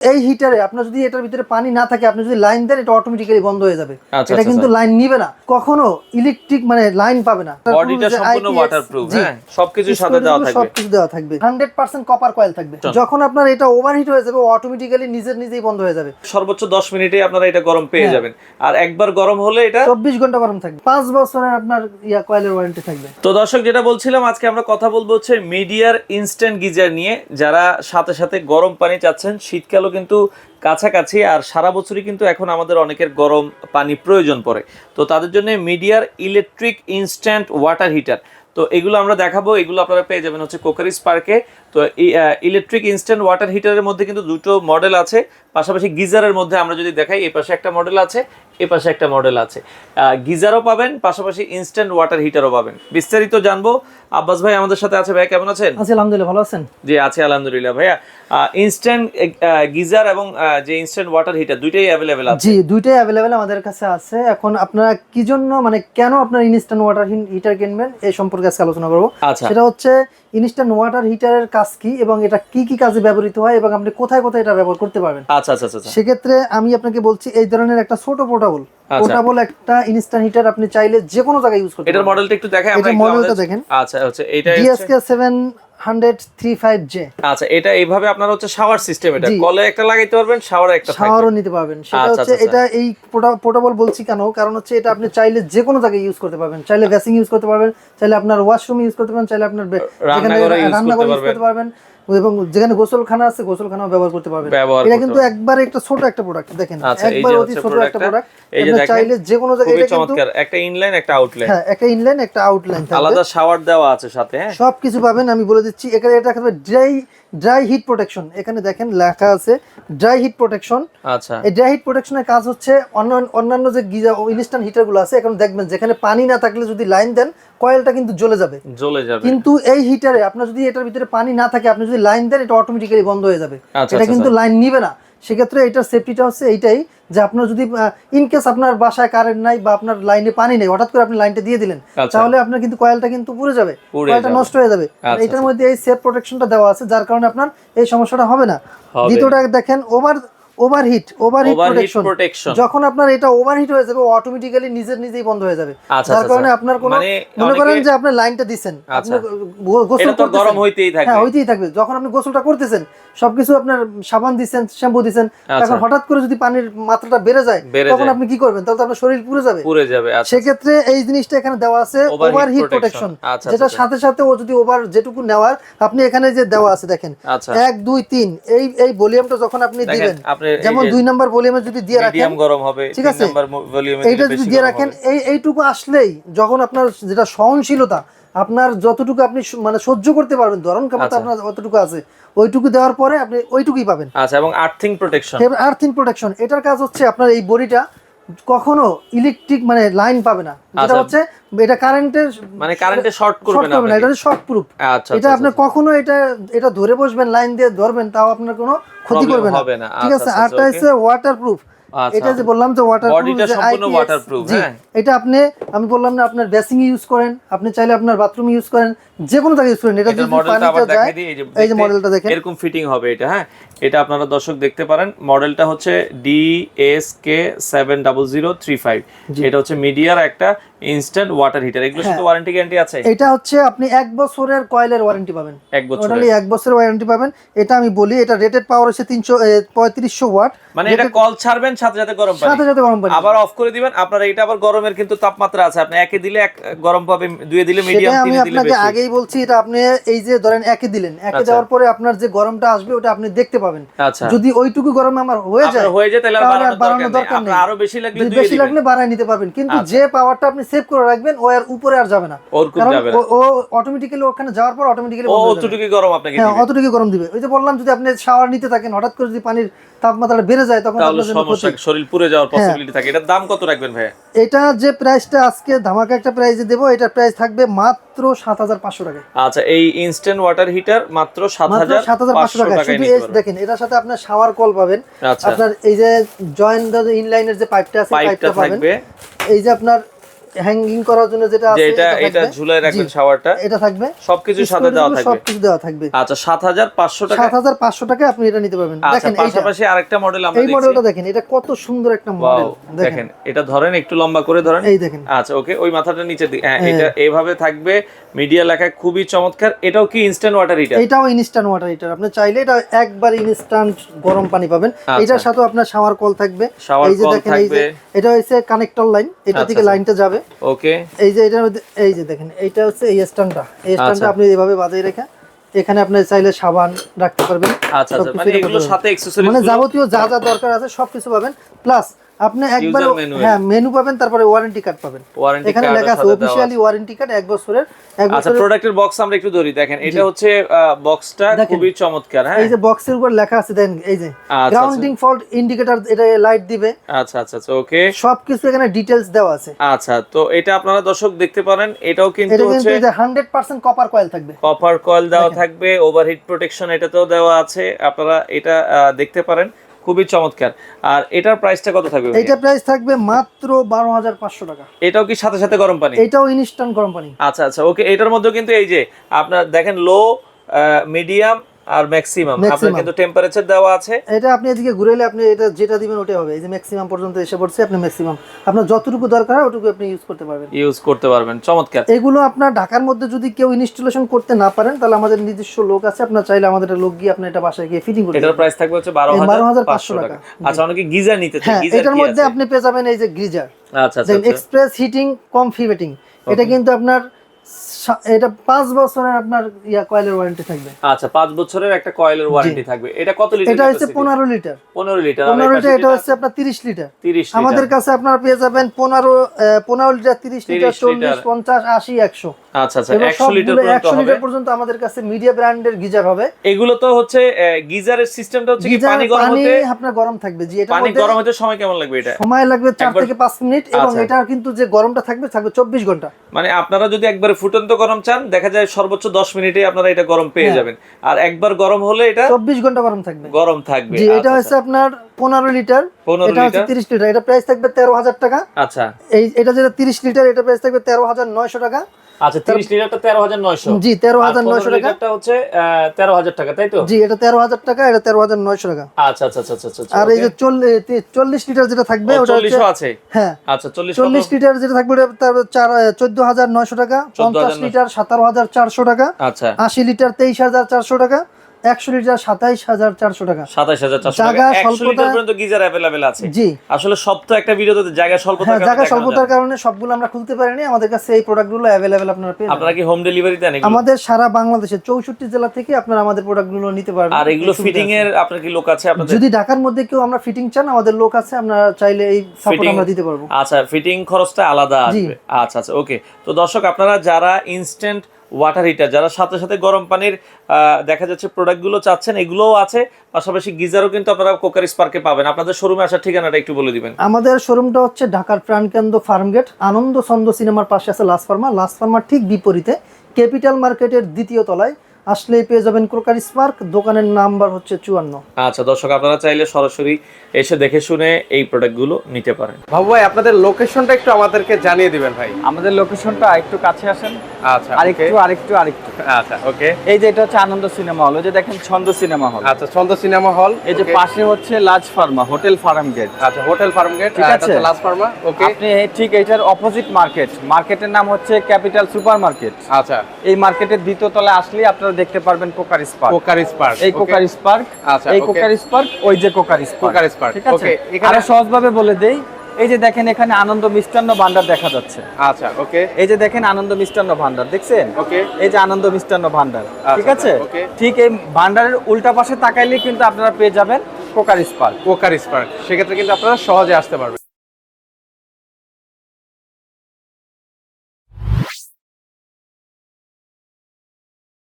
এই হিটারে আপনার যদি এটার ভিতরে পানি না থাকে আপনি যদি লাইন দেন এটা অটোমেটিক্যালি বন্ধ হয়ে যাবে। আচ্ছা, এটা আচ্ছা, কিন্তু লাইন নিবে না। কখনো ইলেকট্রিক মানে লাইন পাবে না। বডিটা সম্পূর্ণ ওয়াটারপ্রুফ হ্যাঁ? সবকিছু সাথে দেওয়া থাকবে। সবকিছু দেওয়া থাকবে। হান্ড্রেড পার্সেন্ট কপার কয়েল থাকবে। যখন আপনার এটা ওভারহিট হয়ে যাবে অটোমেটিক্যালি নিজের নিজেই বন্ধ হয়ে যাবে। সর্বোচ্চ 10 মিনিটে আপনারা এটা গরম পেয়ে হ্যাঁ। যাবেন। আর একবার গরম হলে এটা চব্বিশ ঘণ্টা গরম থাকবে। পাঁচ বছরের আপনার ইয়া কয়েলের ওয়ারেন্টি থাকবে। তো দর্শক যেটা বলছিলাম আজকে আমরা কথা বলব হচ্ছে মিডিয়ার ইনস্ট্যান্ট গিজার নিয়ে। যারা সাথে সাথে গরম পানি চাচ্ছেন শীতকালও কিন্তু কাছাকাছি আর সারা বছরই কিন্তু এখন আমাদের অনেকের গরম পানি প্রয়োজন পড়ে। তো তাদের জন্য মিডিয়ার ইলেকট্রিক ইনস্ট্যান্ট ওয়াটার হিটার। তো এগুলো আমরা দেখাবো, এগুলো আপনারা পেয়ে যাবেন হচ্ছে কোকারিস পার্কে। তো ইলেকট্রিক ইনস্ট্যান্ট ওয়াটার হিটারের মধ্যে কিন্তু দুটো মডেল আছে, পাশাপাশি গিজারের মধ্যে আমরা যদি দেখাই, এই পাশে একটা মডেল আছে এ পাশে একটা মডেল আছে। গিজারও পাবেন পাশাপাশি ইনস্ট্যান্ট ওয়াটার হিটারও পাবেন। বিস্তারিত জানব। আব্বাস ভাই আমাদের সাথে আছে ভাই কেমন আছেন? আছি আলহামদুলিল্লাহ ভালো আছেন? জি আছে আলহামদুলিল্লাহ ভাইয়া। ইনস্ট্যান্ট গিজার এবং যে ইনস্ট্যান্ট ওয়াটার হিটার দুইটাই অ্যাভেলেবেল আছে? জি দুইটাই অ্যাভেলেবেল আমাদের কাছে আছে। এখন আপনারা কি জন্য মানে কেন আপনার ইনস্ট্যান্ট ওয়াটার হিটার কিনবেন এই সম্পর্কে আজকে আলোচনা করব। আচ্ছা। সেটা হচ্ছে ইনস্ট্যান্ট ওয়াটার হিটারের কাজ কি এবং এটা কি কি কাজে ব্যবহৃত হয় এবং আপনি কোথায় কোথায় এটা ব্যবহার করতে পারবেন? আচ্ছা আচ্ছা আচ্ছা আচ্ছা। সেক্ষেত্রে আমি আপনাকে বলছি এই ধরনের একটা ছোট পোর্টাবল আচ্ছা। পোর্টাবল একটা ইনস্ট্যান্ট হিটার আপনি চাইলে যে কোনো জায়গায় ইউজ করতে এটার পারবেন। মডেলটা একটু দেখাই আমরা এটার মডেলটা দেখেন। আচ্ছা হচ্ছে এটা ফাইভ জে আচ্ছা এটা এইভাবে আপনার হচ্ছে শাওয়ার সিস্টেম এটা। কলে একটা লাগাইতে পারবেন শাওয়ারে একটা শাওয়ারও নিতে পারবেন। সেটা আচ্ছা, হচ্ছে আচ্ছা, এটা এই পোর্টাবল বলছি কেন? কারণ হচ্ছে এটা আপনি চাইলে যে কোনো জায়গায় ইউজ করতে পারবেন। চাইলে বেসিং ইউজ করতে পারবেন চাইলে আপনার ওয়াশরুম ইউজ করতে পারবেন চাইলে আপনার রান্নাঘরে ইউজ করতে পারবেন। এবং যেখানে গোসলখানা আছে গোসলখানাও ব্যবহার করতে পারবেন। এটা কিন্তু একবারে একটা ছোট একটা প্রোডাক্ট দেখেন। আচ্ছা, একবার অতি ছোট একটা প্রোডাক্ট এই যে আপনি দেখেন, চাইলে যে কোনো জায়গায় এটা কিন্তু একটা ইনলাইন একটা আউটলাইন হ্যাঁ একটা ইনলাইন একটা আউটলাইন আলাদা শাওয়ার দেওয়া আছে সাথে হ্যাঁ? সব কিছু পাবেন আমি বলে দিচ্ছি। এখানে এটা থাকবে ড্রাই ড্রাই হিট প্রোটেকশন এখানে দেখেন লেখা আছে ড্রাই হিট প্রোটেকশন আচ্ছা। এই ড্রাই হিট প্রোটেকশনের কাজ হচ্ছে অন্য- অন্যান্য যে গিজা ইনস্ট্যান্ট হিটারগুলো আছে এখন দেখবেন যেখানে পানি না থাকলে যদি লাইন দেন কয়েলটা কিন্তু জ্বলে যাবে। জ্বলে যাবে। কিন্তু এই হিটারে আপনার যদি এটার ভিতরে পানি না থাকে আপনি যদি লাইন দেন এটা অটোমেটিক্যালি বন্ধ হয়ে যাবে। আচ্ছা, এটা আচ্ছা, কিন্তু লাইন নিবে না। সেক্ষেত্রে এটার সেফটিটা হচ্ছে এইটাই যে আপনার যদি ইন কেস আপনার বাসায় কারেন্ট নাই বা আপনার লাইনে পানি নেই হঠাৎ করে আপনি লাইনটা দিয়ে দিলেন আচ্ছা। তাহলে আপনার কিন্তু কয়েলটা কিন্তু পুড়ে যাবে। কয়েলটা নষ্ট হয়ে যাবে। আচ্ছা, এটার মধ্যে এই সেফ প্রোটেকশনটা দেওয়া আছে যার কারণে আপনার এই সমস্যাটা হবে না। দ্বিতীয়টা দেখেন ওভার ওভারহিট ওভারহিট প্রোটেকশন যখন আপনার এটা ওভারহিট হয়ে যাবে অটোমেটিক্যালি নিজের নিজেই বন্ধ হয়ে যাবে। আচ্ছা, যার আচ্ছা, কারণে আচ্ছা। আপনার কোনো মানে মনে করেন যে আপনি লাইনটা দিচ্ছেন আপনি আচ্ছা। গোসল করতেছেন গরম হইতেই থাকবে। হ্যাঁ হইতেই থাকবে। যখন আপনি গোসলটা করতেছেন সবকিছু আপনার সাবান দিচ্ছেন শ্যাম্পু দিচ্ছেন আচ্ছা। এখন হঠাৎ করে যদি পানির মাত্রাটা বেড়ে যায় তখন আপনি কি করবেন? তাহলে তো আপনার শরীর পুড়ে যাবে। পুড়ে যাবে আচ্ছা। সেক্ষেত্রে এই জিনিসটা এখানে দেওয়া আছে ওভার হিট প্রোটেকশন যেটা। সাথে সাথে ও যদি ওভার যেটুকু নেওয়ার আপনি এখানে যে দেওয়া আছে দেখেন আচ্ছা। এক দুই তিন এই এই ভলিউমটা যখন আপনি দিবেন যেমন দুই নাম্বার ভলিউমে যদি দিয়ে রাখেন গরম হবে ঠিক আছে? ভলিউমে এইটা যদি দিয়ে রাখেন এই এইটুকু আসলেই যখন আপনার যেটা সহনশীলতা আপনার যতটুকু আপনি মানে সহ্য করতে পারবেন ধরন ক্ষমতা আচ্ছা। আপনার অতটুকু আছে ওইটুকু দেওয়ার পরে আপনি ওইটুকুই পাবেন আচ্ছা এবং আর্থিং প্রোটেকশন আর্থিং প্রোটেকশন এটার কাজ হচ্ছে আপনার এই বডিটা কখনো ইলেকট্রিক মানে লাইন পাবে না যেটা আচ্ছা। হচ্ছে এটা কারেন্টের মানে কারেন্টে শর্ট করবে না এটা শর্ট প্রুফ আচ্ছা এটা আপনি কখনো এটা এটা ধরে বসবেন লাইন দিয়ে ধরবেন তাও আপনার কোনো ক্ষতি করবে না ঠিক আচ্ছা, আছে আচ্ছা, আরটা. হচ্ছে ওয়াটার প্রুফ আচ্ছা। এটা যে বললাম যে ওয়াটার Bodyটা হ্যাঁ। এটা আপনি আমি বললাম না আপনার বেসিং ইউজ করেন আপনি চাইলে আপনার বাথরুম ইউজ করেন যে কোনো জায়গায় ইউজ করেন এটা যদি আবার যায় এই যে মডেলটা দেখেন। এরকম ফিটিং হবে এটা হ্যাঁ? এটা আপনারা দর্শক দেখতে পারেন মডেলটা হচ্ছে D S K seven double zero three five এটা হচ্ছে মিডিয়ার একটা ইনস্ট্যান্ট ওয়াটার হিটার এগুলো। শুধু ওয়ারেন্টি গ্যারান্টি আছে? এটা হচ্ছে আপনি এক বছরের কয়েলের ওয়ারেন্টি পাবেন। এক বছর টোটালি এক বছরের ওয়ারেন্টি পাবেন। এটা আমি বলি এটা রেটেড পাওয়ার হচ্ছে তিনশো পঁয়ত্রিশশো ওয়াট মানে এটা কল ছাড়বেন সাথে সাথে গরম পানি। সাথে সাথে গরম পানি। আবার অফ করে দিবেন আপনার এটা আবার গরমের কিন্তু তাপমাত্রা আছে। আপনি একে দিলে এক গরম পাবে দুয়ে দিলে মিডিয়াম আমি তিনে দিলে আপনাকে আগেই বলছি এটা আপনি এই যে ধরেন একে দিলেন একে আচ্ছা। দেওয়ার পরে আপনার যে গরমটা আসবে ওটা আপনি দেখতে পাবেন। আচ্ছা। যদি ওইটুকু গরম আমার হয়ে যায় হয়ে যায় তাহলে আর বাড়ানোর দরকার নেই। আপনার আরও বেশি লাগলে বেশি লাগলে বাড়ায় নিতে পারবেন। কিন্তু যে পাওয়ারটা আপনি সেভ করে রাখবেন ও আর উপরে আর যাবে না। ও- অটোমেটিক্যালি ওখানে যাওয়ার পর অটোমেটিক্যালি ও অতটুকু গরম আপনাকে হ্যাঁ অতটুকু গরম দিবে। ওই যে বললাম যদি আপনি শাওয়ার নিতে থাকেন হঠাৎ করে যদি পানির তাপমাত্রা বেড়ে যায় তখন আপনার জন্য সমস্যা শরীর পুড়ে যাওয়ার হ্যাঁ। পসিবিলিটি থাকে। এটার দাম কত রাখবেন ভাই এটা যে প্রাইসটা আজকে ধামাকা একটা প্রাইসে দেবো এটা প্রাইস থাকবে মাত্র সাত হাজার পাঁচশো টাকা আচ্ছা এই ইনস্ট্যান্ট ওয়াটার হিটার মাত্র সাত মাত্র হাজার সাত হাজার পাঁচশো টাকা শুধু দেখেন এটার সাথে আপনার শাওয়ার কল পাবেন। আচ্ছা। আপনার এই যে জয়েন্ট ইনলাইনের যে পাইপটা আছে পাইপটা পাবেন। এই যে আপনার হ্যাঙ্গিং করার জন্য যেটা আছে এটা এটা। ঝুলাই রাখবেন শাওয়ারটা এটা থাকবে। সবকিছু সাথে দেওয়া থাকবে। সবকিছু দেওয়া থাকবে। আচ্ছা সাত হাজার পাঁচশো টাকা? সাত হাজার পাঁচশো টাকায় আপনি এটা নিতে পারবেন। আচ্ছা দেখেন পাশাপাশি আরেকটা মডেল আমরা এই মডেলটা দেখেন এটা কত সুন্দর একটা মডেল দেখেন। এটা ধরেন একটু লম্বা করে ধরেন। এই দেখেন। আচ্ছা ওকে ওই মাথাটা নিচে হ্যাঁ এটা এইভাবে থাকবে। মিডিয়া লেখায় খুবই চমৎকার। এটাও কি ইনস্ট্যান্ট ওয়াটার হিটার এটাও ইনস্ট্যান্ট ওয়াটার হিটার আপনি চাইলে এটা একবার ইনস্ট্যান্ট গরম পানি পাবেন। এটার সাথে আপনার শাওয়ার কল থাকবে। এই যে দেখেন এই যে এটা হচ্ছে কানেক্টর লাইন এটা আচ্ছা, থেকে আচ্ছা। লাইনটা যাবে। ওকে। এই যে এটার মধ্যে এই যে দেখেন এইটা হচ্ছে এই স্ট্যান্ডটা। এই স্ট্যান্ডটা আচ্ছা। আপনি এভাবে বাজিয়ে রেখে এখানে আপনি চাইলে সাবান রাখতে পারবেন। আচ্ছা আচ্ছা। মানে এগুলোর সাথে অ্যাকসেসরিজ মানে যাবতীয় যা যা দরকার আছে সবকিছু পাবেন। প্লাস আপনি একবার হ্যাঁ মেনু পাবেন তারপরে ওয়ারেন্টি কার্ড পাবেন। ওয়ারেন্টি এখানে লেখা আছে অফিশিয়ালি ওয়ারেন্টি কার্ড এক বছরের এক আচ্ছা প্রোডাক্টের বক্স আমরা একটু ধরি দেখেন এটা হচ্ছে বক্সটা খুবই চমৎকার হ্যাঁ। এই যে বক্সের উপর লেখা আছে দেন এই যে। গ্রাউন্ডিং ফল্ট ইন্ডিকেটর এটা লাইট দিবে। আচ্ছা আচ্ছা আচ্ছা ওকে। সবকিছু এখানে ডিটেলস দেওয়া আছে। আচ্ছা তো এটা আপনারা দর্শক দেখতে পারেন এটাও কিন্তু এটা হচ্ছে এই 100% কপার কয়েল থাকবে। কপার কয়েল দেওয়া থাকবে ওভারহিট প্রোটেকশন এটাতেও দেওয়া আছে আপনারা এটা দেখতে পারেন। খুবই চমৎকার। আর এটার প্রাইসটা কত থাকবে এটা প্রাইস থাকবে মাত্র 12500 টাকা। এটাও কি সাথে সাথে গরম পানি? এটাও ইনস্ট্যান্ট গরম পানি। আচ্ছা আচ্ছা ওকে এটার মধ্যে কিন্তু এই যে আপনার দেখেন লো মিডিয়াম আর ম্যাক্সিমাম আপনার কিন্তু টেম্পারেচার দেওয়া আছে। এটা আপনি এদিকে ঘুরে এলে আপনি এটা যেটা দিবেন ওটাই হবে। এই যে ম্যাক্সিমাম পর্যন্ত এসে পড়ছে আপনি ম্যাক্সিমাম আপনার যতটুকু দরকার হয় ওটুকু আপনি ইউজ করতে পারবেন। ইউজ করতে পারবেন চমৎকার। এগুলো আপনার ঢাকার মধ্যে যদি কেউ ইনস্টলেশন করতে না পারেন তাহলে আমাদের নিজস্ব লোক আছে আপনার চাইলে আমাদের লোক গিয়ে আপনি এটা বাসায় গিয়ে ফিটিং করতে এটার প্রাইস থাকবে হচ্ছে বারো এই হাজার 12,500 পাঁচশো টাকা। আচ্ছা অনেকে গিজার নিতে চায় হ্যাঁ গিজার এটার মধ্যে আপনি পেয়ে যাবেন এই যে গিজার। আচ্ছা আচ্ছা আচ্ছা। এক্সপ্রেস হিটিং কম ফিবেটিং এটা কিন্তু আপনার এটা পাঁচ বছরের আপনার ইয়া কয়েলের ওয়ারেন্টি থাকবে। আচ্ছা পাঁচ বছরের একটা কয়েলের ওয়ারেন্টি থাকবে। এটা কত লিটার এটা হচ্ছে পনেরো লিটার। পনেরো লিটার পনেরো লিটার এটা হচ্ছে আপনার তিরিশ লিটার। তিরিশ আমাদের কাছে আপনার পেয়ে যাবেন পনেরো পনেরো লিটার তিরিশ লিটার 30 চল্লিশ লিটার। পঞ্চাশ আশি একশো। আচ্ছা আচ্ছা এবং একশো লিটার পর্যন্ত একশো হবে। লিটার পর্যন্ত আমাদের কাছে মিডিয়া ব্র্যান্ডের গিজার হবে। এগুলো তো হচ্ছে গিজারের সিস্টেমটা হচ্ছে কি পানি গরম হতে আপনার গরম থাকবে জি এটার পানি গরম হতে সময় কেমন লাগবে এটা? সময় লাগবে চার থেকে পাঁচ মিনিট এবং আচ্ছা। এটা কিন্তু যে গরমটা থাকবে থাকবে চব্বিশ ঘণ্টা। মানে আপনারা যদি একবারে ফুটন্ত গরম চান দেখা যায় সর্বোচ্চ দশ মিনিটে আপনারা এটা গরম পেয়ে হ্যাঁ। যাবেন। আর একবার গরম হলে এটা চব্বিশ ঘণ্টা গরম থাকবে। গরম থাকবে। জি এটা হচ্ছে আপনার পনেরো লিটার 15 এটা হচ্ছে লিটার। তিরিশ লিটার এটা প্রাইস থাকবে তেরো হাজার টাকা। আচ্ছা। এই এটা যেটা তিরিশ লিটার এটা প্রাইস থাকবে তেরো হাজার নয়শো টাকা। আচ্ছা তিরিশ লিটারটা তেরো হাজার নয়শো। জি টাকা। হচ্ছে টাকা তাই তো? এটা টাকা এটা টাকা। আচ্ছা আচ্ছা আচ্ছা আচ্ছা আচ্ছা আর এই যে চল্লিশ লিটার যেটা থাকবে ওটা হচ্ছে চল্লিশও আছে? হ্যাঁ। আচ্ছা চল্লিশ চল্লিশ লিটার যেটা থাকবে ওটা টাকা পঞ্চাশ লিটার সতেরো হাজার চারশো টাকা আচ্ছা। আশি লিটার তেইশ হাজার চারশো টাকা একশো লিটার সাতাইশ হাজার চারশো টাকা। সাতাশ হাজার চারশো জায়গা টাকা। লিটার পর্যন্ত গিজার আছে। জি। আসলে সব তো একটা ভিডিওতে জায়গা স্বল্পতার হ্যাঁ কারণে জায়গা স্বল্পতার কারণে সবগুলো আমরা খুলতে পারিনি। আমাদের কাছে এই প্রোডাক্টগুলো আপনারা পেয়ে আপনারা কি হোম ডেলিভারি দেন আমাদের সারা বাংলাদেশে চৌষট্টি জেলা থেকে আপনারা আমাদের প্রোডাক্টগুলো নিতে পারবেন। আর এগুলো ফিটিং এর আপনার কি লোক আছে আপনাদের? যদি ঢাকার মধ্যে কেউ আমরা ফিটিং চান আমাদের লোক আছে আমরা চাইলে এই সাপোর্ট আমরা দিতে পারব। আচ্ছা ফিটিং খরচটা আলাদা। আসবে। আচ্ছা আচ্ছা ওকে তো দর্শক আপনারা যারা ইনস্ট্যান্ট ওয়াটার হিটার যারা সাথে সাথে গরম পানির দেখা যাচ্ছে প্রোডাক্টগুলো চাচ্ছেন, এগুলোও আছে। পাশাপাশি গিজারও কিন্তু আপনারা কোকার স্পার্কে পাবেন। আপনাদের শোরুমে আসার ঠিকানাটা একটু বলে দিবেন। আমাদের শোরুমটা হচ্ছে ঢাকার প্রাণকেন্দ্র ফার্মগেট আনন্দ ছন্দ সিনেমার পাশে আছে লাস ফার্মা। লাস ফার্মার ঠিক বিপরীতে ক্যাপিটাল মার্কেটের দ্বিতীয় তলায় আসলেই পেয়ে যাবেন ক্রোকারি স্পার্ক দোকানের নাম্বার হচ্ছে চুয়ান্ন। আচ্ছা দর্শক আপনারা চাইলে সরাসরি এসে দেখে শুনে এই প্রোডাক্টগুলো নিতে পারেন। বাবু ভাই আপনাদের লোকেশনটা একটু আমাদেরকে জানিয়ে দিবেন ভাই। আমাদের লোকেশনটা একটু কাছে আসেন। আচ্ছা আরেকটু. আরেকটু আরেকটু। আচ্ছা ওকে। এই যে এটা হচ্ছে আনন্দ সিনেমা হল ওই যে দেখেন ছন্দ সিনেমা হল। আচ্ছা ছন্দ সিনেমা হল এই যে পাশে হচ্ছে Lazz Pharma hotel farm gate. আচ্ছা হোটেল ফার্ম গেট ঠিক আছে। লাস ফার্মা ওকে। আপনি ঠিক এটার অপোজিট মার্কেট মার্কেটের নাম হচ্ছে ক্যাপিটাল সুপার মার্কেট আচ্ছা। এই মার্কেটের দ্বিতীয় তলায় আসলেই আপনারা দেখতে পারবেন কোকার স্পার্ক। কোকারি স্পার্ক এই কোকার স্পার্ক আচ্ছা, এই কোকার স্পার্ক ওই যে কোকার স্পার্ক। কোকার স্পার্ক, ঠিক আছে? এখানে- আরও সহজভাবে বলে দেই এই যে দেখেন এখানে আনন্দ মিষ্টান্ন ভান্ডার দেখা যাচ্ছে। আচ্ছা ওকে। এই যে দেখেন আনন্দ মিষ্টান্ন ভান্ডার দেখছেন? Okay. এই যে আনন্দ মিষ্টান্ন ভান্ডার ঠিক আচ্ছা, আছে ঠিক এই ভান্ডারের উল্টা পাশে তাকাইলে কিন্তু আপনারা পেয়ে যাবেন কোকার স্পার্ক। কোকার স্পার্ক সেক্ষেত্রে কিন্তু আপনারা সহজে আসতে পারবেন।